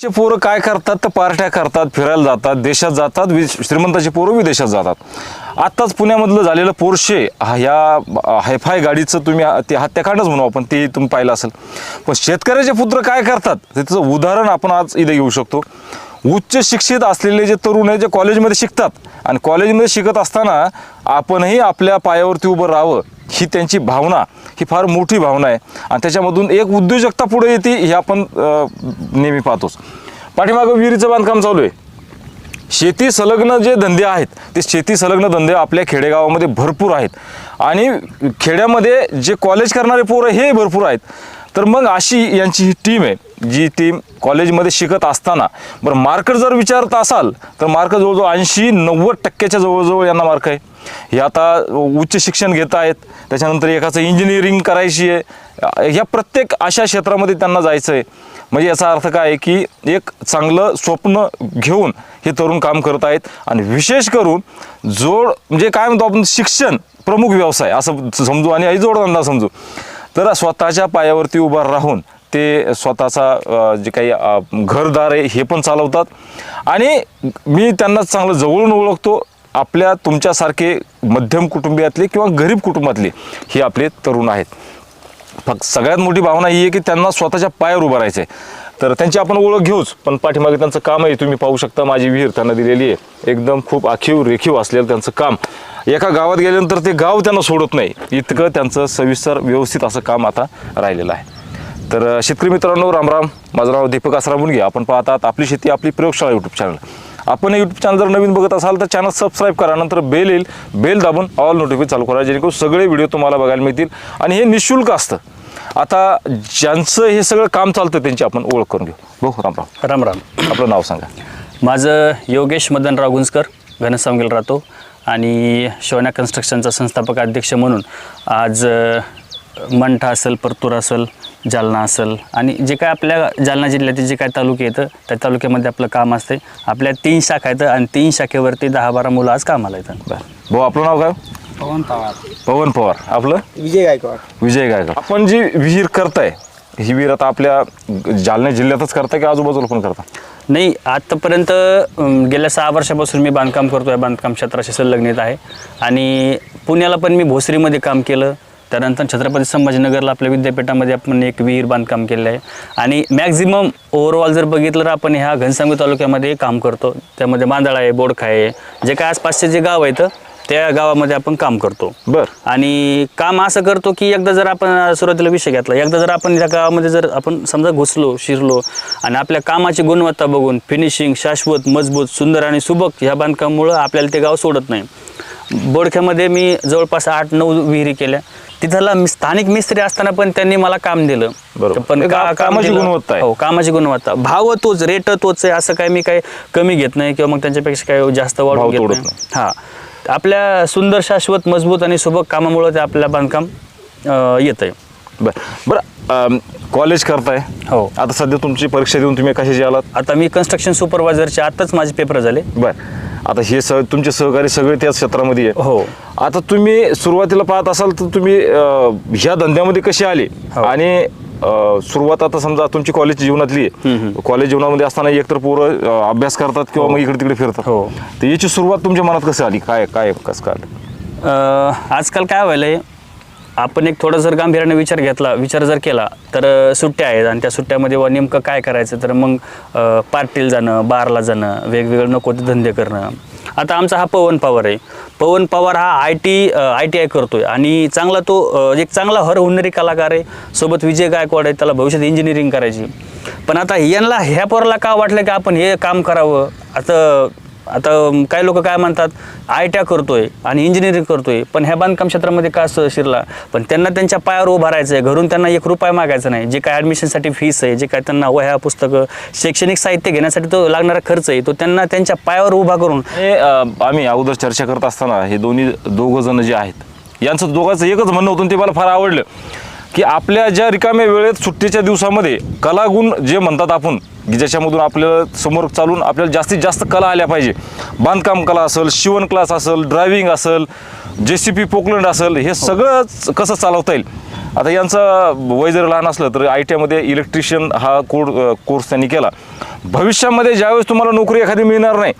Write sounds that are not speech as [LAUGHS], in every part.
चे पोरं काय करतात? तर पार्ट्या करतात फिरायला जातात देशात जातात वि पोरं विदेशात जातात. आत्ताच पुण्यामधलं झालेलं पोरशे ह्या हायफाय गाडीचं तुम्ही ते हत्याकांडच म्हणू आपण ते तुम्ही पाहिलं असेल. पण शेतकऱ्याचे पुत्र काय करतात? त्याचं उदाहरण आपण आज इथे घेऊ शकतो. उच्च शिक्षित असलेले जे तरुण आहे जे कॉलेजमध्ये शिकतात. आणि कॉलेजमध्ये शिकत असताना आपणही आपल्या पायावरती उभं राहावं. ही त्यांची भावना ही फार मोठी भावना आहे. आणि त्याच्यामधून एक उद्योजकता पुढे येते हे आपण नेहमी पाहतोच. पाठीमागं विहिरीचं बांधकाम चालू आहे. शेती संलग्न जे धंदे आहेत ते शेती संलग्न धंदे आपल्या खेडेगावामध्ये भरपूर आहेत. आणि खेड्यामध्ये जे कॉलेज करणारे पोरं हे भरपूर आहेत. तर मग अशी यांची ही टीम आहे जी टीम कॉलेजमध्ये शिकत असताना बरं मार्क जर विचारत असाल तर मार्क जवळजवळ ऐंशी नव्वद टक्क्याच्या जवळजवळ यांना मार्क आहे. हे आता उच्च शिक्षण घेत आहेत. त्याच्यानंतर एकाचं इंजिनिअरिंग करायची आहे. ह्या प्रत्येक अशा क्षेत्रामध्ये त्यांना जायचं आहे म्हणजे याचा अर्थ काय आहे की एक चांगलं स्वप्न घेऊन हे तरुण काम करत आहेत. आणि विशेष करून जोड म्हणजे काय म्हणतो आपण शिक्षण प्रमुख व्यवसाय असं समजू आणि आई जोडधंदा समजू. तर स्वतःच्या पायावरती उभा राहून ते स्वतःचा जे काही घरदार आहे हे पण चालवतात. आणि मी त्यांना चांगलं जवळून ओळखतो. आपल्या तुमच्यासारखे मध्यम कुटुंबियातले किंवा गरीब कुटुंबातले हे आपले तरुण आहेत. फक्त सगळ्यात मोठी भावना ही आहे की त्यांना स्वतःच्या पायावर उभं राहायचं आहे तर त्यांची आपण ओळख घेऊच पण पाठीमागे त्यांचं काम आहे तुम्ही पाहू शकता. माझी विहीर त्यांना दिलेली आहे. एकदम खूप आखीव रेखीव असलेलं त्यांचं काम. एका गावात गेल्यानंतर ते गाव त्यांना सोडत नाही. इतकं त्यांचं सविस्तर व्यवस्थित असं काम आता राहिलेलं आहे. तर शेतकरी मित्रांनो रामराम माझं नाव दीपक आसराम मुलगी आपण पाहतात आपली शेती आपली प्रयोगशाळा यूट्यूब चॅनल आपण यूट्यूब चॅनल जर नवीन बघत असाल तर चॅनल सबस्क्राईब करा नंतर बेल येईल. बेल दाबून ऑल नोटिफिकेशन चालू करा जेणेकरून सगळे व्हिडिओ तुम्हाला बघायला मिळतील. आणि हे निशुल्क असतं. आता ज्यांचं हे सगळं काम चालतं त्यांची आपण ओळख करून घेऊ. बघू रामराम राम. राम आपलं नाव सांगा. माझं योगेश मदनराव गुंजकर घनसावंगेल राहतो. आणि शिवण्या कन्स्ट्रक्शनचा संस्थापक अध्यक्ष म्हणून आज मंठा असेल परतूर असेल जालना असेल आणि जे काय आपल्या जालना जिल्ह्यातील जे काय तालुके येतं त्या तालुक्यामध्ये आपलं काम असते. आपल्या तीन शाखा आहेत आणि तीन शाखेवरती दहा बारा मुलं आज कामाला येतात बरं. भाऊ आपलं नाव काय? पवन पवार. पवन पवार. आपलं? विजय गायकवाड. विजय गायकवाड. आपण जी विहीर करताय ही विहीर आता आपल्या जालना जिल्ह्यातच करताय की आजूबाजूला पण करता? नाही आत्तापर्यंत अम, गेल्या सहा वर्षापासून मी बांधकाम करतो आहे बांधकाम क्षेत्राशी संलग्नित आहे. आणि पुण्याला पण मी भोसरीमध्ये काम केलं. त्यानंतर छत्रपती संभाजीनगरला आपल्या विद्यापीठामध्ये आपण एक विहीर बांधकाम केलं आहे. आणि मॅक्झिमम ओव्हरऑल जर बघितलं तर आपण ह्या घनसांगवी तालुक्यामध्ये काम करतो. त्यामध्ये मांदळा आहे बोडखा आहे. जे काय आसपासचे जे गाव आहेत त्या गावामध्ये आपण काम करतो. बर. आणि काम असं करतो की एकदा जर आपण सुरुवातीला विषय घेतला एकदा जर आपण त्या गावामध्ये जर आपण समजा घुसलो शिरलो आणि आपल्या कामाची गुणवत्ता बघून फिनिशिंग शाश्वत मजबूत सुंदर आणि सुबक ह्या बांधकामामुळं आपल्याला ते गाव सोडत नाही. बोडख्यामध्ये मी जवळपास आठ नऊ विहिरी केल्या. तिथला स्थानिक मिस्त्री असताना पण त्यांनी मला काम दिलं. बरोबर. पण का- काम- कामाची दिलं. गुणवत्ता आहे. हो कामाची गुणवत्ता. भाव तोच रेट तोच आहे असं काय मी काय कमी घेत नाही किंवा मग त्यांच्यापेक्षा काय जास्त भाव वाढवून घेत तोडत नाही. हा. आपल्या सुंदर शाश्वत मजबूत आणि सुबक कामामुळे ते आपल्या बांधकाम येत आहे बर. बरं अम, कॉलेज करताय. हो. आता सध्या तुमची परीक्षा देऊन तुम्ही कशाची आलात? आता मी कन्स्ट्रक्शन सुपरवायझरचे आत्ताच माझे पेपर झाले. बर. आता हे सग तुमचे सहकारी सगळे त्याच क्षेत्रामध्ये आहे हो. आता तुम्ही सुरुवातीला पाहत असाल तर तुम्ही अं, ह्या धंद्यामध्ये कसे आले? हो. आणि अं, सुरुवात आता समजा तुमची कॉलेज जीवनातली आहे. कॉलेज जीवनामध्ये असताना एकतर पोरं अं, अभ्यास करतात किंवा मग इकडे तिकडे फिरतात. हो. तर याची सुरुवात तुमच्या मनात कशी आली? काय काय कसं काय आलं? अ, आजकाल काय व्हायलंय? आपण एक थोडा जर गांभीर्याने विचार घेतला विचार जर केला तर सुट्ट्या आहेत आणि त्या सुट्ट्यामध्ये व नेमकं काय करायचं? तर मग पार्टीला जाणं बारला जाणं वेगवेगळे नको ते धंदे करणं. आता आमचा हा पवन पवार आहे. पवन पवार हा I T I T I करतो आहे आणि चांगला तो एक चांगला हर हुन्नरी कलाकार आहे. सोबत विजय गायकवाड आहे त्याला भविष्यात इंजिनिअरिंग करायची. पण आता यांना ह्या पोराला का वाटलं की आपण हे काम करावं? आता आता काही लोक काय म्हणतात आय टी करतोय आणि इंजिनिअरिंग करतोय पण ह्या बांधकाम क्षेत्रामध्ये का शिरला? पण त्यांना त्यांच्या पायावर उभा राहायचं आहे घरून त्यांना एक रुपया मागायचा नाही. जे काय ॲडमिशनसाठी फीस आहे जे काय त्यांना वह्या पुस्तकं शैक्षणिक साहित्य घेण्यासाठी तो लागणारा खर्च आहे तो त्यांना त्यांच्या पायावर उभा करून हे आम्ही अगोदर चर्चा करत असताना हे दोन्ही दोघं जण जे आहेत यांचं दोघांचं एकच म्हणणं होतं ते मला फार आवडलं की आपल्या ज्या रिकाम्या वेळेत सुट्टीच्या दिवसामध्ये कलागुण जे म्हणतात आपण की ज्याच्यामधून आपल्याला समोर चालून आपल्याला जास्तीत जास्त कला आल्या पाहिजे. बांधकाम कला असेल शिवण क्लास असेल ड्रायव्हिंग असेल जे सी पी पोकलंड असेल हे सगळंच कसं चालवता येईल? आता यांचं वय जर लहान असलं तर आय टी आयमध्ये इलेक्ट्रिशियन हा कोड कोर्स त्यांनी केला. भविष्यामध्ये ज्यावेळेस तुम्हाला नोकरी एखादी मिळणार नाही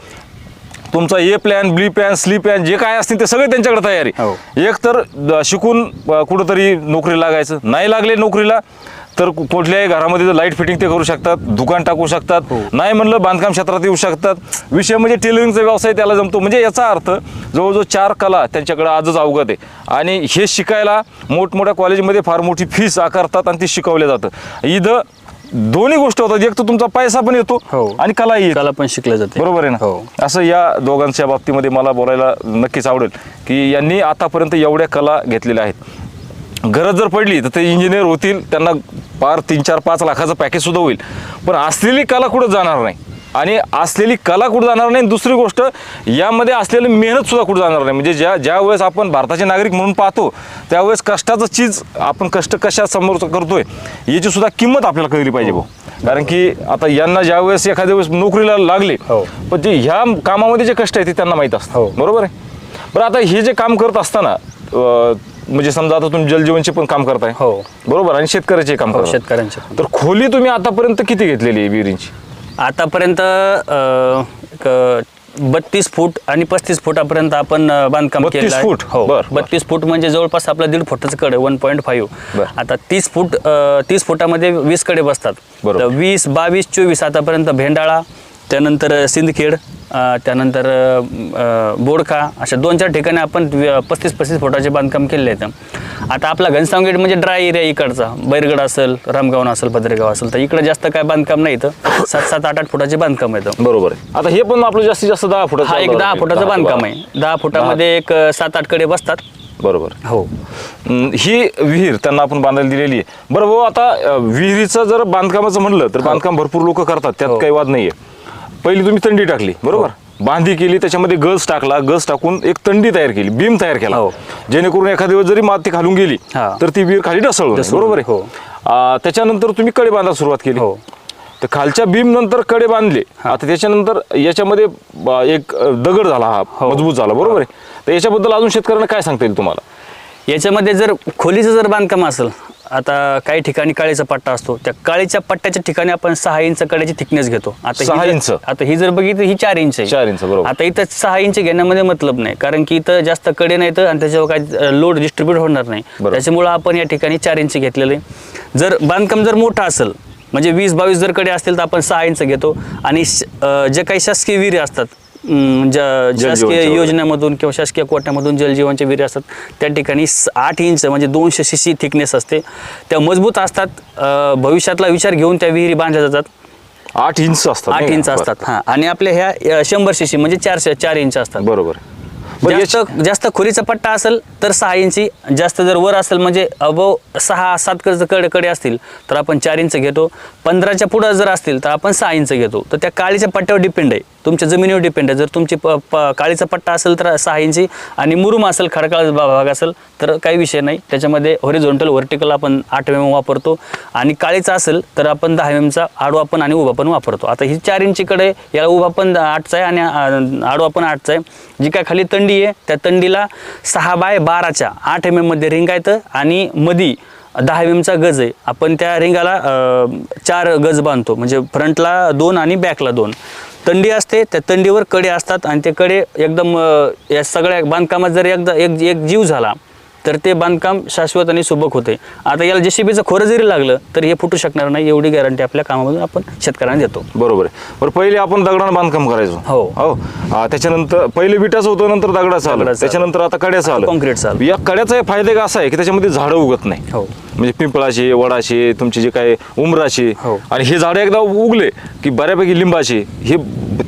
तुमचा A plan B plan C plan जे काय असतील ते सगळे त्यांच्याकडे तयार हो. एक तर शिकून कुठंतरी नोकरी लागायचं. नाही लागले नोकरीला तर कुठल्याही घरामध्ये लाइट फिटिंग ते करू शकतात दुकान टाकू शकतात हो. नाही म्हणलं बांधकाम क्षेत्रात येऊ शकतात. विषय म्हणजे टेलरिंगचा व्यवसाय त्याला जमतो. म्हणजे याचा अर्थ जवळजवळ चार कला त्यांच्याकडे आजच अवगत आहे. आणि हे शिकायला मोठमोठ्या कॉलेजमध्ये फार मोठी फीस आकारतात आणि ती शिकवलं जातं. इथं दोन्ही गोष्टी होतात. एक तर तुमचा पैसा पण येतो हो. आणि कलाही येते. त्याला पण शिकलं जाते. बरोबर आहे ना? हो. असं या दोघांच्या बाबतीमध्ये मला बोलायला नक्कीच आवडेल की यांनी आतापर्यंत एवढ्या कला घेतलेल्या आहेत. गरज जर पडली तर ते इंजिनियर होतील त्यांना पार तीन चार पाच लाखाचं पॅकेज सुद्धा होईल. पण असलेली कला कुठं जाणार नाही? आणि असलेली कला कुठं जाणार नाही? आणि दुसरी गोष्ट यामध्ये असलेली मेहनत सुद्धा कुठं जाणार नाही? म्हणजे ज्या ज्या वेळेस आपण भारताचे नागरिक म्हणून पाहतो त्यावेळेस कष्टाचं चीज आपण कष्ट कशा समोर करतोय याची सुद्धा किंमत आपल्याला कळली पाहिजे भाऊ. कारण की आता यांना ज्या वेळेस एखाद्या वेळेस नोकरीला लागले हो. पण ते ह्या कामामध्ये जे कष्ट आहे ते त्यांना माहीत असतं हो. बरोबर आहे? बरं आता हे जे काम करत असताना म्हणजे समजा आता तुम्ही जलजीवनचे पण काम करताय हो. बरोबर आणि शेतकऱ्याचे काम हो, करताय. शेतकऱ्यांचे पण. तर खोली तुम्ही आतापर्यंत किती घेतलेली आहे विहिरींची आतापर्यंत बत्तीस फूट आणि पस्तीस फुटापर्यंत आपण अ, बांधकाम 32 केलं आहे. फूट? हो बर, बर. बत्तीस फूट म्हणजे जवळपास आपलं दीड फुटाचं कडे वन पॉईंट फाईव्ह बर. आता तीस फूट अ, तीस फुटामध्ये वीसकडे बसतात बरोबर. तर वीस बावीस चोवीस आतापर्यंत भेंडाळा त्यानंतर सिंदखेड त्यानंतर बोडखा अशा दोन चार ठिकाणी आपण पस्तीस पस्तीस फुटाचे बांधकाम केले आहेत. आता आपला घनसावंग गेट म्हणजे ड्राय एरिया इकडचा. बैरगड असेल रामगाव असेल भद्रेगाव असेल तर इकडे जास्त काय बांधकाम नाही इथं. सात सात आठ आठ फुटाचे बांधकाम येतं बरोबर आहे. आता हे पण आपलं जास्तीत जास्त दहा फुटाचं हा एक दहा फुटाचं बांधकाम आहे. दहा फुटामध्ये एक सात आठकडे बसतात. बरोबर. हो. ही विहीर त्यांना आपण बांधायला दिलेली आहे. बरं भाऊ आता विहिरीचं जर बांधकामाचं म्हणलं तर बांधकाम भरपूर लोक करतात. त्यात हो. काही वाद नाहीये. पहिली तुम्ही तंडी टाकली बरोबर बांधी केली त्याच्यामध्ये गज टाकला गज टाकून एक तंडी तयार केली बीम तयार केला हो. जेणेकरून एखाद्या वेळेस जरी माती खालून गेली हा. तर ती विहीर खाली ढसळून, बरोबर आहे हो. त्याच्यानंतर तुम्ही कडे बांधायला सुरुवात केली हो. तर खालच्या बीम नंतर कडे बांधले आता त्याच्यानंतर याच्यामध्ये ब- एक अं, दगड झाला हा हो. मजबूत झाला बरोबर आहे तर याच्याबद्दल अजून शेतकऱ्यांना काय सांगता येईल तुम्हाला याच्यामध्ये जर खोलीचं जर बांधकाम असेल आता काही ठिकाणी काळीचा पट्टा असतो. त्या काळीच्या पट्ट्याच्या ठिकाणी आपण सहा इंच कड्याची थिकनेस घेतो. आता ही सहा जर- इंच? आता ही जर बघितली ही चार इंच आहे. चार इंच, बरोबर. आता इथं सहा इंच घेण्यामध्ये मतलब नाही. कारण की इथं जास्त कडे नाहीत आणि त्याच्यावर काही लोड डिस्ट्रीब्यूट होणार नाही. बरोबर. त्याच्यामुळं आपण या ठिकाणी चार इंच घेतलेलं जर बांधकाम जर मोठं असेल म्हणजे वीस बावीस जर कडे असतील तर आपण सहा इंच घेतो. आणि श- अं, जे काही शासकीय विहिरी असतात अं, ज्या शासकीय जलजीवनच्या. योजनेमधून किंवा शासकीय कोट्यामधून जलजीवनच्या विहिरी असतात त्या ठिकाणी स- आठ इंच म्हणजे दोनशे सी सी थिकनेस असते. त्या मजबूत असतात. अं, भविष्यातला विचार घेऊन त्या विहिरी बांधल्या जातात. आठ इंच असतात आठ नाही इंच का? असतात हां. आणि आपल्या ह्या अं, शंभर सी सी म्हणजे चारशे चार इंच असतात. बरोबर. बरं जास्त याची- जास्त खोलीचा पट्टा असेल तर सहा इंची. जास्त जर वर असेल म्हणजे अबव सहा सात कडे कडे कडे असतील तर आपण चार इंच घेतो. पंधराच्या पुढं जर असतील तर आपण सहा इंच घेतो. तर त्या काळीच्या पट्ट्यावर डिपेंड आहे. तुमच्या जमिनीवर डिपेंड आहे. जर तुमची प प- काळीचा पट्टा असेल तर सहा इंची आणि मुरुम असेल खडकाळ भाग असेल तर काही विषय नाही. त्याच्यामध्ये हॉरिझोंटल व्हर्टिकल आपण आठ एम एम वापरतो. आणि काळीचा असेल तर आपण दहा mm एम एमचा आडवा पण आणि उभा पण वापरतो. आता ही चार इंचीकडे याला उभा पण आठचा आहे आणि आडवा पण आठचा आहे. जी काय खाली तंडी आहे त्या तंडीला सहा बाय बाराच्या आठ mm एम एममध्ये रिंग आहेत आणि मधी दहा एम एमचा गज आहे. आपण त्या रिंगाला चार गज बांधतो. म्हणजे फ्रंटला दोन आणि बॅकला दोन. तंडी असते त्या तंडीवर कडे असतात आणि ते कडे एकदम या सगळ्या बांधकामात जर एकदा एक एक जीव झाला तर ते बांधकाम शाश्वत आणि सुबक होते. आता याला जेसीबीचं खोरं जरी लागलं तर हे फुटू शकणार नाही एवढी गॅरंटी आपल्या कामामधून आपण शेतकऱ्यांना देतो. बरोबर आहे. बरं पहिले आपण दगडानं बांधकाम करायचो. हो. हो. आ, त्याच्यानंतर पहिले विटाचं होतं नंतर दगडाचं आलं. दगडाचं त्याच्यानंतर आता कड्याचं आलं. काँक्रीटचं आलं. या कड्याचा फायदा असा आहे की त्याच्यामध्ये झाडं उगत नाही. हो. म्हणजे पिंपळाचे वडाचे तुमचे जे काय उमराचे. हो. आणि हे झाडं एकदा उगले की बऱ्यापैकी लिंबाचे. हे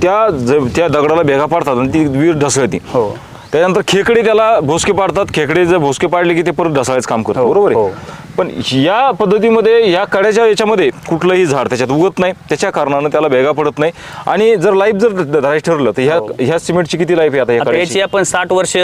त्या ज- त्या दगडाला भेगा पाडतात आणि ती विहीर ढसळती. हो. त्याच्यानंतर खेकडे त्याला भोसके पाडतात. खेकडे जर भोसके पाडले की ते परत ढसाळायचं काम करतात हो, बरोबर हो. आहे पण या पद्धतीमध्ये या कड्याच्या याच्यामध्ये कुठलंही झाड त्याच्यात उगत नाही त्याच्या कारणानं त्याला भेगा पडत नाही आणि जर लाईफ जर धरायचं ठरलं तर ह्या हो. ह्या सिमेंटची किती लाईफ आहे आता याची आपण साठ वर्ष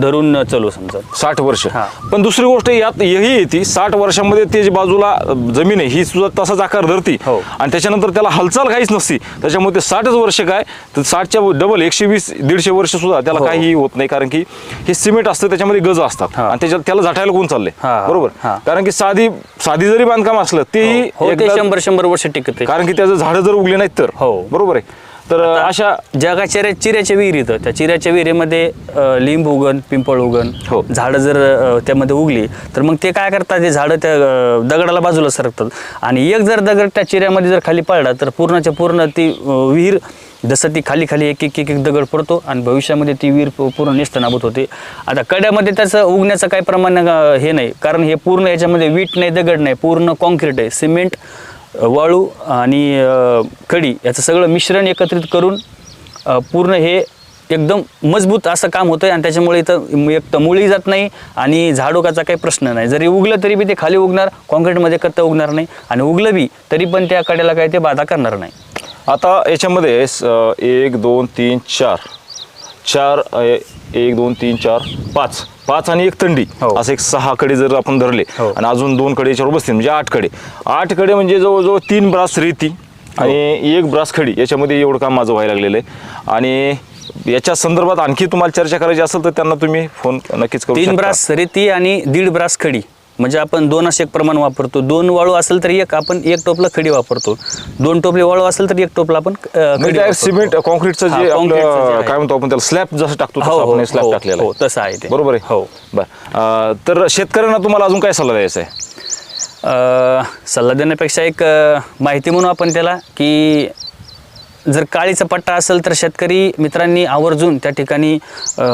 धरून चालू समजा साठ वर्ष. पण दुसरी गोष्ट यात ही येते साठ वर्षामध्ये ते बाजूला जमीन आहे ही सुद्धा तसाच आकार धरती हो. आणि त्याच्यानंतर त्याला हालचाल काहीच नसती त्याच्यामुळे ते साठच वर्ष काय तर साठच्या डबल एकशे वीस दीडशे वर्ष सुद्धा त्याला हो. काही होत नाही कारण की हे सिमेंट असतं त्याच्यामध्ये गज असतात. आणि त्याच्यात त्याला झाटायला कोण चाललंय हा. बरोबर हा. कारण की साधी साधी जरी बांधकाम असलं तेही हो ते एकदा- शंभर शंभर वर्ष टिकते कारण की त्याचं झाडं जर उगली नाहीत तर हो. बरोबर आहे तर अशा जगा चिऱ्या चिऱ्याच्या विहिरीत त्या चिऱ्याच्या विहिरीमध्ये अ, लिंब उगन पिंपळ उगन हो. झाडं जर अ, त्यामध्ये उगली तर मग ते काय करतात ते झाडं त्या अ, दगडाला बाजूला सरकतात आणि एक जर दगड त्या चिऱ्यामध्ये जर खाली पडला तर पूर्णच्या पूर्ण ती अ, विहीर जसं ती खाली खाली एक एक एक एक दगड पडतो आणि भविष्यामध्ये ती विहीर पूर्ण निस्तनाभूत होते. आता कड्यामध्ये त्याचं उगण्याचं काही प्रमाण हे नाही. कारण हे पूर्ण याच्यामध्ये वीट नाही दगड नाही. पूर्ण कॉन्क्रीट आहे. सिमेंट वाळू आणि कडी याचं सगळं मिश्रण एकत्रित करून पूर्ण हे एकदम मजबूत असं काम होतं आणि त्याच्यामुळे इथं एक तर मुळी जात नाही आणि झाडोकाचा काही प्रश्न नाही. जरी उगलं तरी बी ते खाली उगणार कॉन्क्रीटमध्ये कत्ता उगणार नाही आणि उगलं बी तरी पण त्या कड्याला काही ते बाधा करणार नाही. आता याच्यामध्ये एक दोन तीन चार चार एक दोन तीन चार पाच पाच आणि एक थंडी हो. असं एक सहा कडे जर आपण धरले हो. आणि अजून दोन कडे याच्यावर बसतील म्हणजे आठकडे आठकडे म्हणजे जवळजवळ तीन ब्रास रेती हो. आणि एक ब्रास खडी याच्यामध्ये एवढं काम माझं व्हायला लागलेलं आहे आणि याच्या संदर्भात आणखी तुम्हाला चर्चा करायची असेल तर त्यांना तुम्ही फोन नक्कीच करू तीन. ब्रास रेती आणि दीड ब्रास खडी म्हणजे आपण दोन असे एक प्रमाण वापरतो दोन वाळू असेल तर एक आपण एक टोपला खडी वापरतो दोन टोपले वाळू असेल तर एक टोपला आपण अ, म्हणजे खडी direct वापरतो. सिमेंट कॉन्क्रीटचं हा, जे आहे. काय म्हणतो आपण त्याला स्लॅब जसं टाकतो हो, तसं हो, आपण स्लॅब हो, टाकलेला हो, आहे. तसं आहे ते. बरोबर आहे हो. बर अं, तर शेतकऱ्यांना तुम्हाला अजून काय सल्ला द्यायचा आहे अ, सल्ला देण्यापेक्षा एक अ, माहिती म्हणू आपण त्याला की जर काळीचा पट्टा असेल तर शेतकरी मित्रांनी आवर्जून त्या ठिकाणी अ,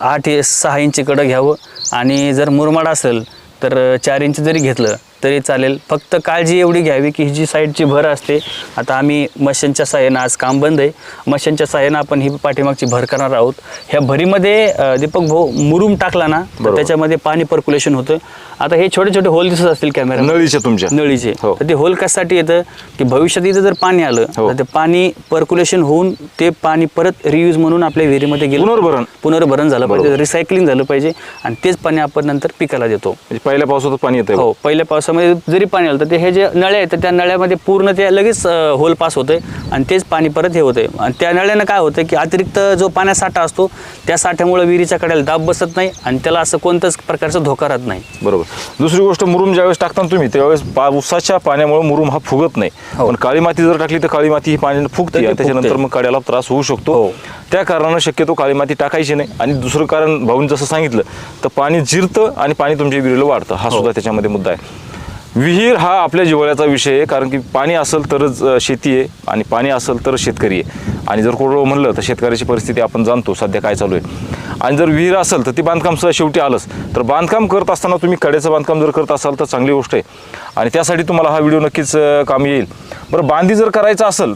आठ ए- सहा इंची कडं घ्यावं. आणि जर मुरमाड असेल तर चार इंच जरी घेतलं तरी चालेल. फक्त काळजी एवढी घ्यावी की ही जी साईडची भर असते आता आम्ही मशीनच्या साह्यानं आज काम बंद आहे. मशीनच्या साह्यानं आपण ही पाठीमागची भर करणार आहोत. ह्या भरीमध्ये दीपक भाऊ मुरुम टाकला ना तर. त्याच्यामध्ये पाणी पर्क्युलेशन होतं. आता हे छोटे छोटे होल दिसत असतील कॅमेरा नळीच्या तुमच्या. नळीचे. हो. तर ते होल कशासाठी येतं? की भविष्यात इथं जर पाणी आलं हो. तर ते पाणी पर्क्युलेशन होऊन ते पाणी परत रियूज म्हणून आपल्या विहिरीमध्ये गेलं. पुनर्भरण. पुनर्भरण झालं पाहिजे. रिसायकलिंग झालं पाहिजे. आणि तेच पाणी आपण नंतर पिकाला देतो. म्हणजे पहिल्या पावसात पाणी येतं हो पहिल्या पावसामध्ये जरी पाणी आलं तर ते हे जे नळे आहेत तर त्या नळ्यामध्ये पूर्ण ते लगेच होल पास होतंय आणि तेच पाणी परत हे होतंय आणि त्या नळ्यानं काय होतं की अतिरिक्त जो पाण्यात साठा असतो त्या साठ्यामुळे विहिरीच्या कड्याला दाब बसत नाही आणि त्याला असं कोणत्याच प्रकारचा धोका राहत नाही बरोबर दुसरी गोष्ट मुरुम ज्यावेळेस टाकता तुम्ही त्यावेळेस पावसाच्या पाण्यामुळे मुरुम हा फुगत नाही हो. पण काळी माती जर टाकली तर काळी माती ही पाण्याने तर फुगते आणि त्याच्यानंतर. मग काड्याला त्रास होऊ शकतो हो. त्या कारणानं शक्यतो काळी माती टाकायची नाही आणि दुसरं कारण भाऊन जसं सांगितलं तर पाणी जिरतं आणि पाणी तुमच्या विहिरीला वाढतं हो. सुद्धा त्याच्यामध्ये मुद्दा आहे विहीर हा आपल्या जिव्हाळ्याचा विषय आहे कारण की पाणी असेल तरच शेती आहे आणि पाणी असेल तर शेतकरी आहे. आणि जर कोरडं म्हणलं तर शेतकऱ्याची परिस्थिती आपण जाणतो सध्या काय चालू आहे. आणि जर विहीर असेल तर ती बांधकाम सुद्धा शेवटी आलंच. तर बांधकाम करत असताना तुम्ही कड्याचं बांधकाम जर करत असाल तर चांगली गोष्ट आहे. आणि त्यासाठी तुम्हाला हा व्हिडिओ नक्कीच कामी येईल. बरं बांधी जर करायचं असेल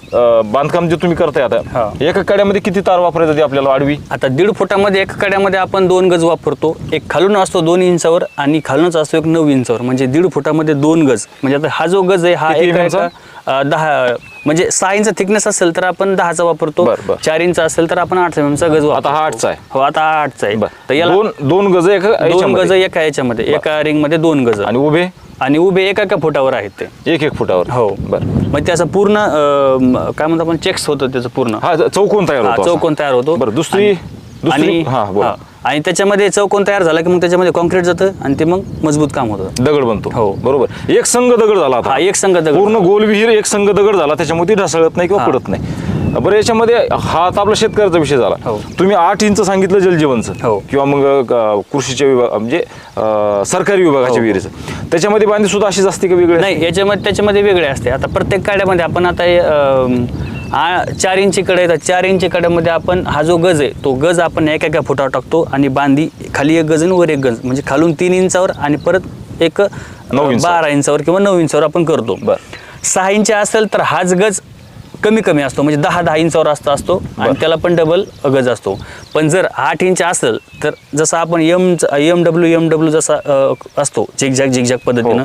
बांधकाम जे तुम्ही करताय आता. एका कड्यामध्ये किती तार वापरायचं ते आपल्याला आडवी आता दीड फुटामध्ये एका कड्यामध्ये आपण दोन गज वापरतो. एक खालून असतो दोन इंचावर आणि खालूनच असतो एक नऊ इंचावर. म्हणजे दीड फुटामध्ये दोन गज. म्हणजे आता हा जो गज आहे हा? एका अं, दहा म्हणजे सहा इंच थिकनेस असेल तर आपण दहाचा वापरतो. बरं, बरं. चार इंच असेल तर आपण आठ इंचा गज वापरतो हा आठचा आहे. हो आता हा आठचा आहे. तर बरं याला दोन दोन गज एका दोन याच्यामध्ये. गज एका याच्यामध्ये. एका रिंगमध्ये दोन गज. आणि उभे? आणि उभे एका एका फुटावर आहेत ते. एक एक फुटावर. हो. बरं. मग त्याचं पूर्ण अं, काय म्हणतो आपण चेक्स होतं त्याचं पूर्ण. हा चौकोन तयार हा, होतो असा. चौकोन तयार होतो. बरं दुसरी? आणि- दुसरी? आणि हा बोला. हा. आणि त्याच्यामध्ये चौकोन तयार झाला की मग त्याच्यामध्ये कॉन्क्रीट जातं आणि ते मग मजबूत काम होतं दगड बनतो हो. बरोबर एक संघ दगड झाला आता हा, एक संघ दगड. पूर्ण गोल विहीर एक संघ दगड झाला त्याच्यामध्ये ढासळत नाही किंवा. पडत नाही बरं याच्यामध्ये हा आता आपला शेतकऱ्याचा विषय झाला हो. तुम्ही आठ इंच सांगितलं जलजीवनचं हो. किंवा मग कृषीच्या विभाग म्हणजे सरकारी विभागाच्या हो. विहिरीचं त्याच्यामध्ये बांधी सुद्धा अशीच असते का वेगळे नाही याच्यामध्ये त्याच्यामध्ये वेगळे असते आता प्रत्येक काड्यामध्ये आपण आता आ- चार इंची कडे येतात चार इंची कड्यामध्ये आपण हा जो गज आहे तो गज आपण एका एका फुटावर टाकतो आणि बांधी खाली एक गज आणि वर एक गज म्हणजे खालून तीन इंचावर आणि परत एक. बारा इंचावर किंवा नऊ इंचावर आपण करतो बरं. सहा इंच असेल तर हाच गज कमी कमी असतो म्हणजे दहा दहा इंचावर असता असतो आणि. त्याला पण डबल गज असतो पण जर आठ इंच असेल तर जसं आपण M M W M W जसा असतो झिकझॅक झिकझॅक पद्धतीनं अ,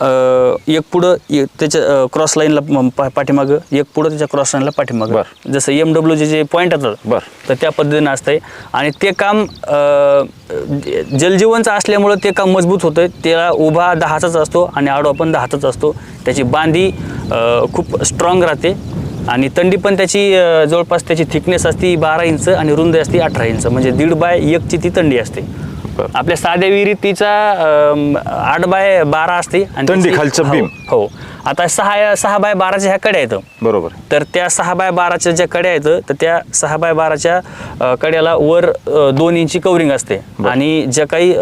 एक पुढं एक त्याच्या क्रॉस लाईनला पाठीमागं एक पुढं त्याच्या क्रॉस लाईनला पाठीमागं बरं. जसं एम डब्ल्यूचे जे पॉईंट येतात बरं. तर त्या पद्धतीनं असतंय आणि ते काम जलजीवनचं असल्यामुळं ते काम मजबूत होतं त्याला उभा दहाचाच असतो आणि आडवा पण दहाचाच असतो त्याची बांधी खूप स्ट्रॉंग राहते आणि तंडी पण त्याची जवळपास त्याची थिकनेस असते बारा इंच आणि रुंदी असते अठरा इंच म्हणजे दीड बाय एकची ती तंडी असते. आपल्या साध्या विहिरीत तिचा आठ बाय बारा असते आणि खालचं हो, बीम. हो. आता सहा सहा बाय बाराच्या ह्या कडे आहेत. बरोबर. तर त्या सहा बाय बाराच्या ज्या कड्या आहेत तर त्या सहा बाय बाराच्या कड्याला वर दोन इंची कवरिंग असते. आणि ज्या काही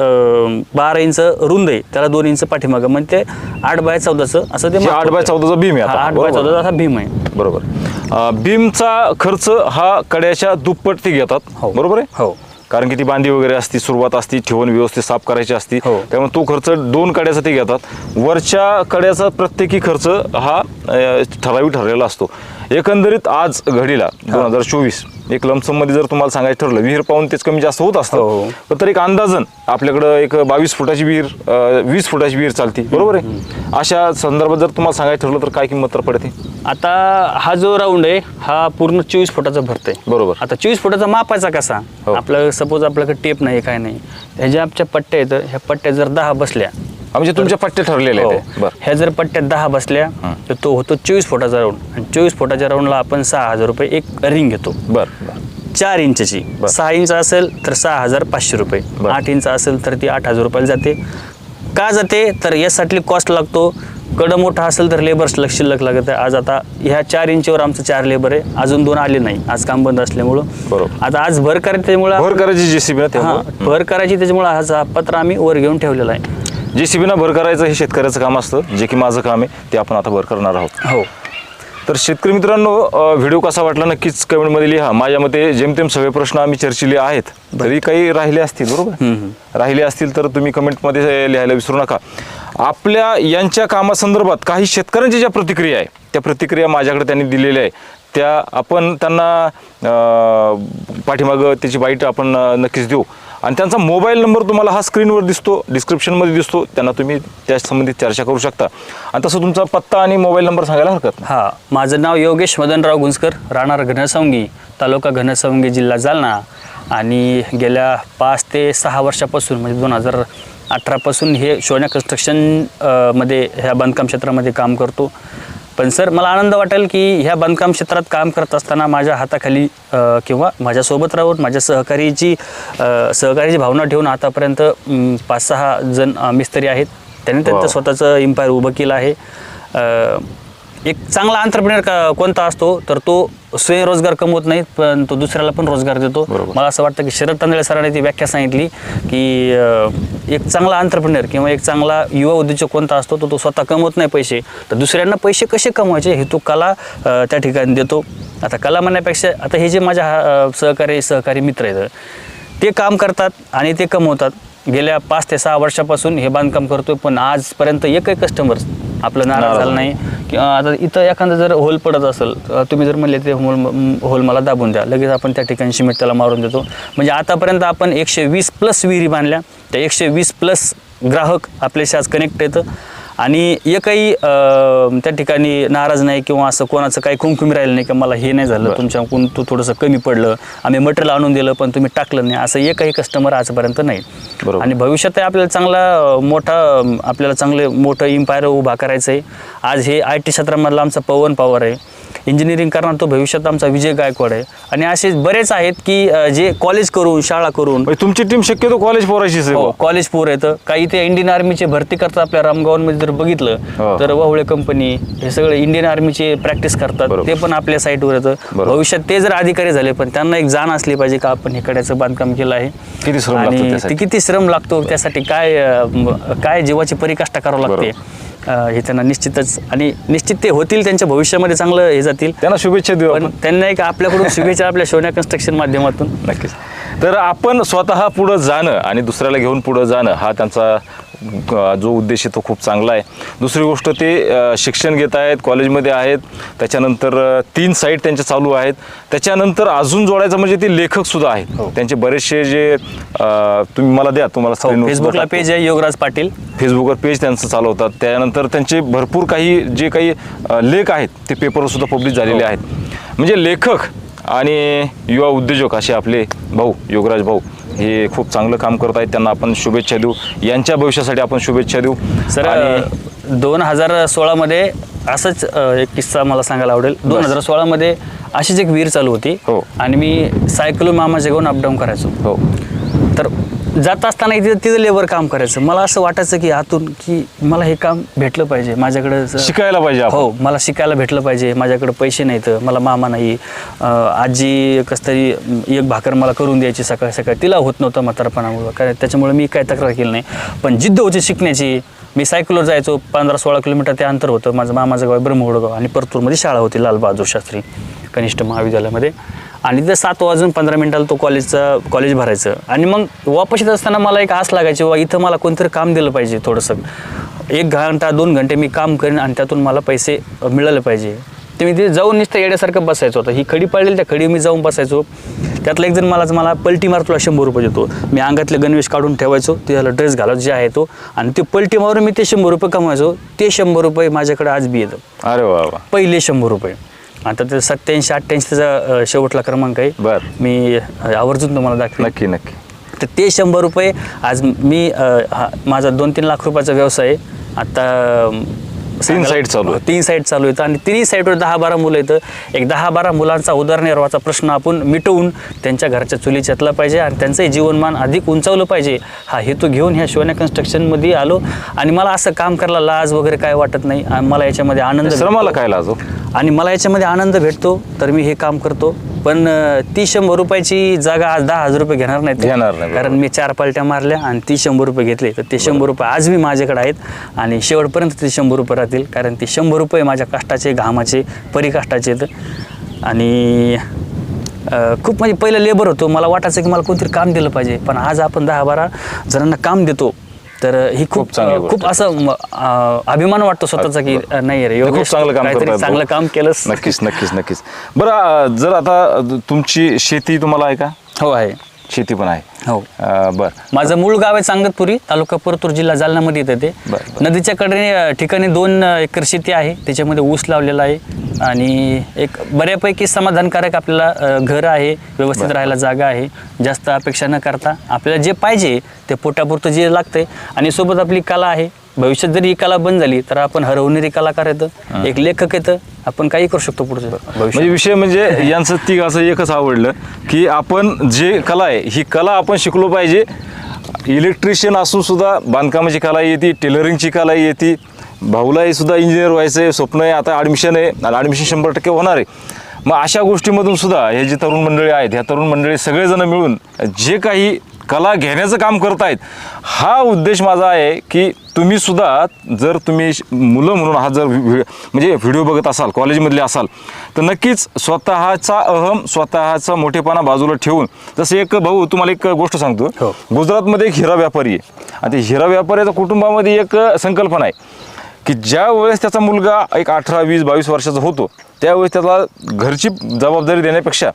बारा इंच रुंद आहे त्याला दोन इंच पाठीमागं. म्हणजे ते आठ बाय चौदाचं असं ते हे आठ बाय. चौदाचा बीम आहे हा, आठ बाय. चौदाचा हा भीम आहे. बरोबर. अं, बीमचा खर्च हा कड्याच्या दुप्पट ते घेतात. हो. बरोबर आहे? हो. कारण की ती बांधी वगैरे असती सुरुवात असती ठेवून व्यवस्थित साफ करायची असती. हो. त्यामुळे तो खर्च दोन कड्याचा ते घेतात. वरच्या कड्याचा प्रत्येकी खर्च हा अं, ठराविक ठरलेला असतो. एकंदरीत आज घडीला दोन हजार चोवीस एक लमसममध्ये जर तुम्हाला सांगायचं ठरलं विहीर पाहून तेच कमी जास्त होत हो, असतं. हो. पण तर एक अंदाजन आपल्याकडं एक बावीस फुटाची विहीर वीस फुटाची विहीर चालती बरोबर आहे? अशा संदर्भात जर तुम्हाला सांगायचं ठरलं तर काय किंमत तर पडते? आता हा जो राऊंड आहे हा पूर्ण चोवीस फुटाचा भरतोय. बरोबर. आता चोवीस फुटाचा मापायचा कसा? हो. आपलं सपोज आपल्याकडे टेप नाही काय नाही ह्याच्या आमच्या पट्ट्या आहेत ह्या पट्ट्या जर दहा बसल्या हा, म्हणजे तुमच्या पट्टे ठरलेले हो. आहेत ते. बरं. ह्या जर पट्ट्यात दहा बसल्या तर तो होतो चोवीस फुटाचा राऊंड आणि चोवीस फुटाच्या राऊंडला आपण सहा हजार रुपये एक रिंग घेतो. बरं. चार इंचची. सहा इंच असेल तर सहा हजार पाचशे रुपये. आठ इंच असेल तर ती आठ हजार रुपयाला जाते. का जाते? तर यासाठी कॉस्ट लागतो. कडं मोठा असेल तर लेबर लक्ष शिल्लक लागत. आहे आज आता ह्या चार इंचवर आमचं चार लेबर आहे. अजून दोन आले नाही. आज काम बंद असल्यामुळं. बरोबर. आता आज भर करायचं त्यामुळं भर करायची जेसीबी ना हा त्यामुळे. भर करायची त्याच्यामुळं आज हा पत्र आम्ही वर घेऊन ठेवलेला आहे. जेसीबी ना भर करायचं हे शेतकऱ्याचं काम असतं. जे की माझं काम आहे ते आपण आता भर करणार आहोत. हो. तर शेतकरी मित्रांनो व्हिडिओ कसा वाटला नक्कीच कमेंटमध्ये लिहा. माझ्या मते जेमतेम सगळे प्रश्न आम्ही चर्चिले आहेत. तरी काही राहिले असतील बरोबर? राहिले असतील तर तुम्ही कमेंटमध्ये लिहायला विसरू नका. आपल्या यांच्या कामासंदर्भात काही शेतकऱ्यांच्या ज्या प्रतिक्रिया आहे त्या प्रतिक्रिया माझ्याकडे त्यांनी दिलेल्या आहे त्या आपण त्यांना पाठीमागं त्याची बाईट आपण नक्कीच देऊ. आणि त्यांचा मोबाईल नंबर तुम्हाला हा स्क्रीनवर दिसतो डिस्क्रिप्शनमध्ये दिसतो त्यांना तुम्ही त्या संबंधित चर्चा करू शकता. आणि तसं तुमचा पत्ता आणि मोबाईल नंबर सांगायला हरकत हां हा माझं नाव योगेश मदनराव गुंजकर राहणार घनसावंगी तालुका घनसावंगी जिल्हा जालना. आणि गेल्या पाच ते सहा वर्षापासून म्हणजे दोन हजार अठरापासून हे शोन्या कन्स्ट्रक्शनमध्ये ह्या बांधकाम क्षेत्रामध्ये काम करतो. पण सर मला आनंद वाटेल की ह्या बांधकाम क्षेत्रात काम करत असताना माझ्या हाताखाली किंवा माझ्यासोबत राहून माझ्या सहकारीची अ, सहकार्याची भावना ठेवून आतापर्यंत पाच सहा जण मिस्त्री आहेत त्यांनी त्यांचं Wow. स्वतःचं एम्पायर उभं केलं आहे एक चांगला अंतरप्रिनर का कोणता असतो तर तो स्वयंरोजगार कमवत नाही पण तो दुसऱ्याला पण रोजगार देतो. मला असं वाटतं की शरद तांदळे सरांनी ती व्याख्या सांगितली की एक चांगला अंतरप्रिनर किंवा एक चांगला युवा उद्योजक कोणता असतो तो तो स्वतः कमवत नाही पैसे. तर दुसऱ्यांना पैसे कसे कमवायचे हे तो कला त्या ठिकाणी देतो. आता कला म्हणण्यापेक्षा आता हे जे माझ्या सहकारी सहकारी मित्र आहेत ते काम करतात आणि ते कमवतात. गेल्या पाच ते सहा वर्षापासून हे बांधकाम करतोय पण आजपर्यंत एकही कस्टमर आपलं नाराज झालं नाही. किंवा आता इथं एखादं जर होल पडत असेल तुम्ही जर म्हणले ते होल होल मला दाबून द्या लगेच आपण त्या ठिकाणी सिमेंट त्याला मारून देतो. म्हणजे आतापर्यंत आपण एकशे वीस प्लस विहिरी बांधल्या त्या एकशे वीस प्लस ग्राहक आपल्याशी आज कनेक्ट येतं आणि एकही अ, त्या ठिकाणी नाराज नाही किंवा असं कोणाचं काही कुंकुमी राहिलं नाही की मला हे नाही झालं तुमच्याकडून तू थोडंसं कमी पडलं आम्ही मटेरियल आणून दिलं पण तुम्ही टाकलं नाही असं एकही कस्टमर आजपर्यंत नाही. बरोबर. आणि भविष्यात आपल्याला चांगला अ, मोठा अ, आपल्याला चांगले मोठं इम्पायर उभा करायचं आहे आज हे आय टी क्षेत्रामधला आमचा पवन पवार आहे. इंजिनिअरिंग करणार तो भविष्यात आमचा विजय गायकवाड आहे आणि असे बरेच आहेत की अ, जे कॉलेज करून शाळा करून म्हणजे तुमची टीम शक्यतो कॉलेज आहे हो बुवा. कॉलेज पोर येतं काही ते इंडियन आर्मीचे भरती करतात आपल्या रामगावांमध्ये जर बघितलं हो. तर वाहुळे कंपनी हे सगळे इंडियन आर्मीचे प्रॅक्टिस करतात बरोबर. ते पण आपल्या साईटवर येतं बरोबर. भविष्यात ते जर अधिकारी झाले पण त्यांना एक जाण असली पाहिजे का आपण हे कड्याचं बांधकाम केलं आहे किती श्रम लागतात आणि त्यासाठी? ते किती श्रम लागतो त्यासाठी काय अं, म- काय जीवाची परिकाष्ठा करावं लागते हे त्यांना निश्चितच आणि निश्चित ते होतील त्यांच्या भविष्यामध्ये चांगलं हे जातील. त्यांना शुभेच्छा देऊ पण आपण. त्यांना एक आपल्याकडून शुभेच्छा आपल्या सोन्या कन्स्ट्रक्शन माध्यमातून. नक्कीच. तर आपण स्वतः पुढं जाणं आणि दुसऱ्याला घेऊन पुढं जाणं हा त्यांचा जो उद्देश आहे तो खूप चांगला आहे. दुसरी गोष्ट ते शिक्षण घेत आहेत कॉलेजमध्ये आहेत. त्याच्यानंतर तीन साईट त्यांच्या चालू आहेत. त्याच्यानंतर अजून जोडायचं म्हणजे ते लेखक सुद्धा आहेत. त्यांचे बरेचसे जे तुम्ही मला द्या तुम्हाला फेसबुकला टाकतो. पेज आहे योगराज पाटील. फेसबुकवर पेज त्यांचं चालवतात. त्यानंतर त्यांचे भरपूर काही जे काही लेख आहेत ते पेपरवर सुद्धा पब्लिश झालेले आहेत. म्हणजे लेखक आणि युवा उद्योजक असे आपले भाऊ योगराज भाऊ. हे खूप चांगलं काम करत आहेत. त्यांना आपण शुभेच्छा देऊ. यांच्या भविष्यासाठी आपण शुभेच्छा देऊ. सर आणि दोन हजार सोळामध्ये असंच एक किस्सा मला सांगायला आवडेल. दोन हजार सोळामध्ये अशीच एक विहीर चालू होती. हो. आणि मी सायकल मामाच्या घेऊन अपडाऊन करायचो. हो. तर जात असताना तिथं तिथं लेबर काम करायचं. मला असं वाटायचं की आतून की मला हे काम भेटलं पाहिजे. माझ्याकडे ज- शिकायला पाहिजे आपण. हो मला शिकायला भेटलं पाहिजे. माझ्याकडे पैसे नाहीत. मला मामा नाही. अं, आजी कस तरी एक भाकर मला करून द्यायची सकाळी सकाळी. तिला होत नव्हतं म्हातारपणामुळं. कारण त्याच्यामुळे मी काय तक्रार केली नाही. पण जिद्द होती शिकण्याची. मी सायकलवर जायचो. पंधरा सोळा किलोमीटर ते अंतर होतं. माझं मामाचं गाव ब्रह्मगडगाव आणि परतूरमध्ये शाळा होती लालबहादूर शास्त्री कनिष्ठ महाविद्यालयामध्ये. आणि तिथं सात वाजून पंधरा मिनिटाला तो कॉलेजचा कॉलेज भरायचं. आणि मग वापस येत असताना मला एक आस लागायची वा इथं मला कोणतरी काम दिलं पाहिजे थोडंसं. एक घंटा दोन घंटे मी काम करेन आणि त्यातून मला पैसे मिळाले पाहिजे. ते मी तिथे जाऊन नुसतं येण्यासारखं बसायचं. होतं ही खडी पडलेली त्या खडी मी जाऊन बसायचो. त्यातला एक जण मला मला पलटी मार तुला शंभर रुपये देतो. मी अंगातले गणवेश काढून ठेवायचो त्याला ड्रेस घालायचो जे आहे तो. आणि ते पलटी मारून मी ते शंभर रुपये कमवायचो. ते शंभर रुपये माझ्याकडे आज बी येतं. अरे वा. पहिले शंभर रुपये. आता ते सत्याऐंशी अठ्ठ्याऐंशी त्याचा शेवटला क्रमांक आहे. बरं. मी आवर्जून तुम्हाला दाखवेन. नक्की नक्की. तर ते शंभर रुपये आज मी अ, हा माझा दोन तीन लाख रुपयाचा व्यवसाय आहे. आता अम, तीन site चालू आहे. तीन साईट चालू आहेत आणि तिन्ही साईटवर दहा बारा मुलं आहेत. एक दहा बारा मुलांचा उदरनिर्वाहाचा प्रश्न आपण मिटवून त्यांच्या घरच्या चुली चेतला पाहिजे आणि त्यांचंही जीवनमान अधिक उंचावलं पाहिजे. हा हेतू घेऊन ह्या शिवण्या कन्स्ट्रक्शनमध्ये आलो. आणि मला असं काम करायला लाज वगैरे काय वाटत नाही. आणि मला याच्यामध्ये आनंद श्रमाला. काय लाजो आणि मला याच्यामध्ये आनंद भेटतो तर मी हे काम करतो. पण ती शंभर रुपयाची जागा आज दहा हजार रुपये घेणार नाही घेणार नाही, कारण मी चार पालट्या मारल्या आणि ती शंभर रुपये घेतले. तर ते शंभर रुपये आज मी माझ्याकडे आहेत आणि शेवटपर्यंत ते शंभर रुपये राहतील. कारण ते शंभर रुपये माझ्या कष्टाचे घामाचे परिकष्टाचे आहेत. आणि खूप म्हणजे पहिलं लेबर होतो. मला वाटायचं की मला कोणतरी काम दिलं पाहिजे. पण आज आपण दहा बारा जणांना काम देतो. तर ही खूप खूप चांगली असं अभिमान वाटतो स्वतःचा की नाही रे खूप चांगलं काम चांगलं काम केलंस. नक्कीच नक्कीच नक्कीच. बरं जर आता तुमची शेती तुम्हाला आहे का? हो आहे. शेती पण आहे. हो. बरं. माझं मूळ गाव आहे सांगतपुरी तालुका परतूर जिल्हा जालन्यामध्ये येतं ते. नदीच्या कडेने अ, ठिकाणी दोन एकर शेती आहे. त्याच्यामध्ये ऊस लावलेला आहे. आणि एक बऱ्यापैकी समाधानकारक आपल्याला अ, घर आहे व्यवस्थित राहायला जागा आहे. जास्त अपेक्षा न करता आपल्याला जे पाहिजे ते पोटापुरतं जे लागतंय आणि सोबत आपली कला आहे. भविष्यात जरी ही कला बंद झाली तर आपण हरवणारी कलाकार येतं एक लेखक येतं आपण काही करू शकतो पुढचं. भविष्यात. म्हणजे विषय म्हणजे यांचं ती असं एकच आवडलं की आपण जे कला आहे ही कला आपण शिकलो पाहिजे. इलेक्ट्रिशियन असून सुद्धा बांधकामाची कला येते टेलरिंगची कला येते भाऊलाही सुद्धा इंजिनियर व्हायचं आहे स्वप्न आहे आता ॲडमिशन आहे आणि ॲडमिशन शंभर टक्के होणार आहे. मग अशा गोष्टीमधून सुद्धा हे जे तरुण मंडळी आहेत ह्या तरुण मंडळी सगळेजण मिळून जे काही कला घेण्याचं काम करतायत हा उद्देश माझा आहे की तुम्ही सुद्धा जर तुम्ही मुलं म्हणून हा जर व्हि- म्हणजे व्हिडिओ बघत असाल कॉलेजमधले असाल तर नक्कीच स्वतःचा अहम स्वतःचा मोठेपणा बाजूला ठेवून जसं एक भाऊ तुम्हाला एक गोष्ट सांगतो. हो. गुजरातमध्ये एक हिरा व्यापारी आहे. आणि ते हिरा व्यापाऱ्याच्या कुटुंबामध्ये एक संकल्पना आहे. की ज्या वेळेस त्याचा मुलगा एक अठरा वीस बावीस वर्षाचा होतो त्यावेळेस त्याला घरची जबाबदारी देण्यापेक्षा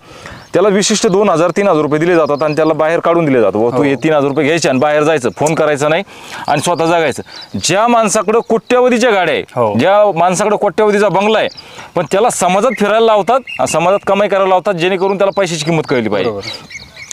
त्याला विशिष्ट दोन हजार तीन हजार रुपये दिले जातात आणि त्याला बाहेर काढून दिले जातात. व तू हे तीन हजार रुपये घ्यायचे आणि बाहेर जायचं फोन करायचा नाही आणि स्वतः जागायचं. ज्या माणसाकडं कोट्यावधीच्या गाड्या आहे हो. ज्या माणसाकडे कोट्यावधीचा बंगला आहे पण त्याला समाजात फिरायला लावतात आणि समाजात कमाई करायला लावतात जेणेकरून त्याला पैशाची किंमत कळली पाहिजे.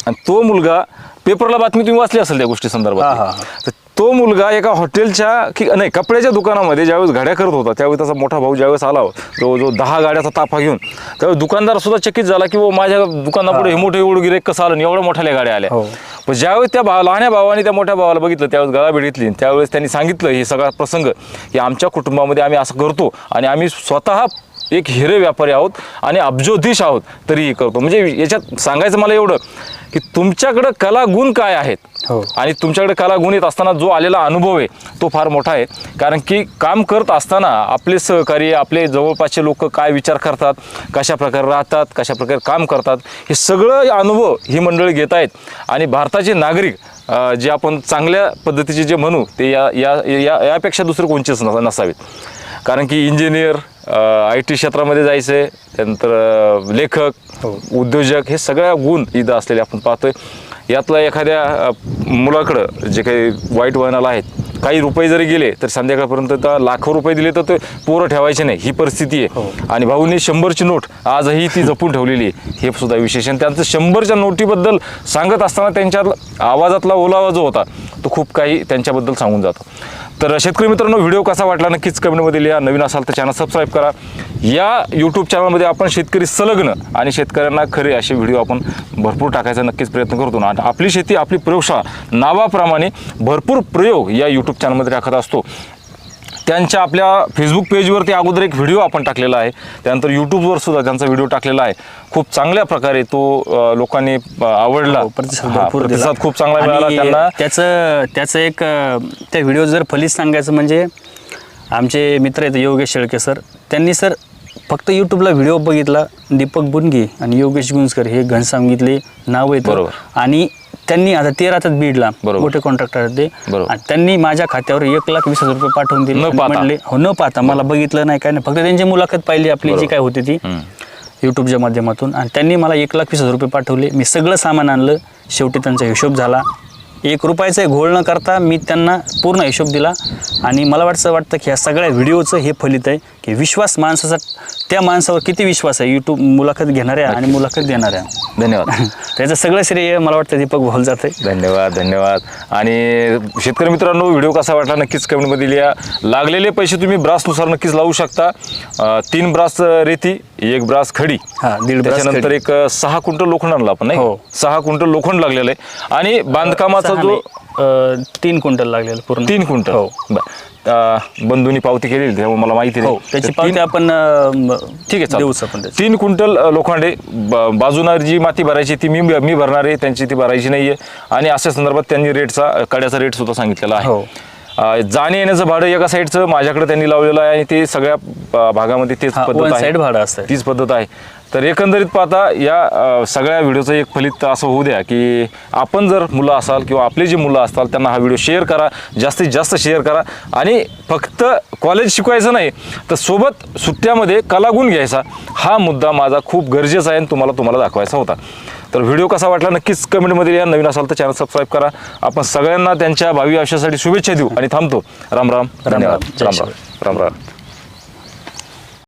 आणि तो मुलगा पेपरला बातमी तुम्ही वाचली असेल त्या गोष्टी हा, हा, संदर्भात हा. तर तो मुलगा एका हॉटेलच्या की नाही कपड्याच्या दुकानामध्ये ज्यावेळेस गाड्या करत होता त्यावेळेस त्याचा मोठा भाऊ ज्यावेळेस आला जो जो दहा गाड्याचा ताफा घेऊन त्यावेळेस दुकानदार सुद्धा चकित झाला की वो माझ्या दुकानापुढे हे मोठे एवढं गिरेक कसं आलं आणि एवढ्या मोठ्या गाड्या आल्या हो. पण ज्यावेळेस त्या भावा लहान्या भावाने त्या मोठ्या भावाला बघितलं त्यावेळेस गळाभेट घेतली त्यावेळेस त्यांनी सांगितलं हे सगळा प्रसंग की आमच्या कुटुंबामध्ये आम्ही असं करतो आणि आम्ही स्वतः एक हिरे व्यापारी आहोत आणि अब्जोधीश आहोत तरीही करतो. म्हणजे याच्यात सांगायचं मला एवढं की तुमच्याकडं कला गुण काय आहेत? हो. आणि तुमच्याकडे कला गुण येत असताना जो आलेला अनुभव आहे तो फार मोठा आहे. कारण की काम करत असताना आपले सहकारी आपले जवळपासचे लोक काय विचार करतात कशा प्रकारे राहतात कशा प्रकारे काम करतात हे सगळं अनुभव ही मंडळी घेत आहेत. आणि भारताचे नागरिक जे आपण चांगल्या पद्धतीचे जे म्हणू ते या या या- यापेक्षा दुसरे कोणचेच नस- नसावेत. कारण की इंजिनियर आय टी क्षेत्रामध्ये जायचं आहे त्यानंतर लेखक उद्योजक हे सगळ्या गुण इथं असलेले आपण पाहतोय. यातला एखाद्या मुलाकडं जे काही वाईट वळणाला आहेत काही रुपये जरी गेले तर संध्याकाळपर्यंत त्या लाखो रुपये दिले तर ते पोरं ठेवायचे नाही. ही परिस्थिती आहे. आणि भाऊनी शंभरची नोट आजही ती जपून ठेवलेली आहे. हे सुद्धा विशेष आणि त्यांचं शंभरच्या नोटीबद्दल सांगत असताना त्यांच्या आवाजातला ओलावा जो होता तो खूप काही त्यांच्याबद्दल सांगून जातो. तर शेतकरी मित्रांनो व्हिडिओ कसा वाटला नक्कीच कमेंटमध्ये लिहा. नवीन असाल तर चॅनल सबस्क्राईब करा. या यूट्यूब चॅनलमध्ये आपण शेतकरी संलग्न आणि शेतकऱ्यांना खरे असे व्हिडिओ आपण भरपूर टाकायचा नक्कीच प्रयत्न करतो. ना आपली शेती आपली प्रयोगशाळा नावाप्रमाणे भरपूर प्रयोग या यूट्यूब चॅनलमध्ये टाकत असतो. त्यांच्या आपल्या फेसबुक पेजवरती अगोदर एक व्हिडिओ आपण टाकलेला आहे. त्यानंतर यूट्यूबवर सुद्धा त्यांचा व्हिडिओ टाकलेला आहे. खूप चांगल्या प्रकारे तो लोकांनी आवडला. हो, प्रतिसाद खूप चांगला मिळाला त्यांना. त्याचं त्याचं एक त्या व्हिडिओ जर फलित सांगायचं म्हणजे आमचे मित्र आहेत योगेश शेळके सर. त्यांनी सर फक्त यूट्यूबला व्हिडिओ बघितला. दीपक बुनगी आणि योगेश गुंजकर हे घनसांगितले नाव आहेत. बरोबर. आणि त्यांनी आता ते राहतात बीडला बरोबर. मोठे कॉन्ट्रॅक्टर ते बरोबर. आणि त्यांनी माझ्या खात्यावर एक लाख वीस हजार रुपये पाठवून दिले न आणि पाहता. म्हणले हो न पाहता मला बघितलं नाही काय नाही फक्त त्यांची मुलाखत पाहिली आपली जी. काय होती ती हम्म. यूट्यूबच्या माध्यमातून आणि त्यांनी मला एक लाख वीस हजार रुपये पाठवले मी सगळं सामान आणलं शेवटी त्यांचा हिशोब झाला एक रुपयाचा घोळ न करता मी त्यांना पूर्ण हिशोब दिला. आणि मला वाटतं वाटतं की ह्या सगळ्या व्हिडिओचं हे फलित आहे की विश्वास माणसाचा त्या माणसावर किती विश्वास आहे? यूट्यूब मुलाखत घेणाऱ्या आणि मुलाखत देणाऱ्या. धन्यवाद. [LAUGHS] त्याचं सगळं श्रेय मला वाटतं दीपक भाऊ जाते धन्यवाद धन्यवाद. आणि शेतकरी मित्रांनो व्हिडिओ कसा वाटला नक्कीच कमेंटमध्ये लिहा. लागलेले पैसे तुम्ही ब्रासनुसार नक्कीच लावू शकता. तीन ब्रास रेती एक ब्रास खडी. हा, त्याच्यानंतर. एक सहा क्विंटल लोखंड आणला आपण नाही? हो. सहा क्विंटल लोखंड लागलेलं आहे. आणि बांधकामाचा सहा जो अं, तीन क्विंटल लागलेलं पूर्ण. तीन क्विंटल? हो बंधूंनी पावती केलेली त्यामुळे मला माहिती हो नाही त्याची पावती तीन- आपण अं, ठीक आहे देऊच. आपण त्याची. तीन क्विंटल अ, लोखंडे. ब- बाजूनं जी माती भरायची ती मी मी भरणार आहे त्यांची ती भरायची नाहीये. आणि अशा संदर्भात त्यांनी रेटचा कड्याचा रेट सुद्धा सांगितलेला आहे. हो. अ, जाणे येण्याचं भाडं एका साईडचं माझ्याकडे त्यांनी लावलेलं आहे आणि ते सगळ्या अ, भागामध्ये तेच हा, पद्धत one आहे. side भाडं असतं. तीच पद्धत आहे. तर एकंदरीत पाहता या अ, सगळ्या व्हिडिओचं एक फलित असं होऊ द्या की आपण जर मुलं असाल किंवा आपले जे मुलं असतात त्यांना हा व्हिडिओ शेअर करा जास्तीत जास्त शेअर करा आणि फक्त कॉलेज शिकवायचं नाही तर सोबत सुट्ट्यामध्ये कलागुण घ्यायचा. हा मुद्दा माझा खूप गरजेचा आहे आणि तुम्हाला तुम्हाला दाखवायचा होता. तर व्हिडिओ कसा वाटला नक्कीच कमेंटमध्ये या नवीन असाल तर चॅनल सबस्क्राईब करा. आपण सगळ्यांना त्यांच्या भावी आयुष्यासाठी शुभेच्छा देऊ आणि थांबतो. राम राम. धन्यवाद. राम राम. राम राम.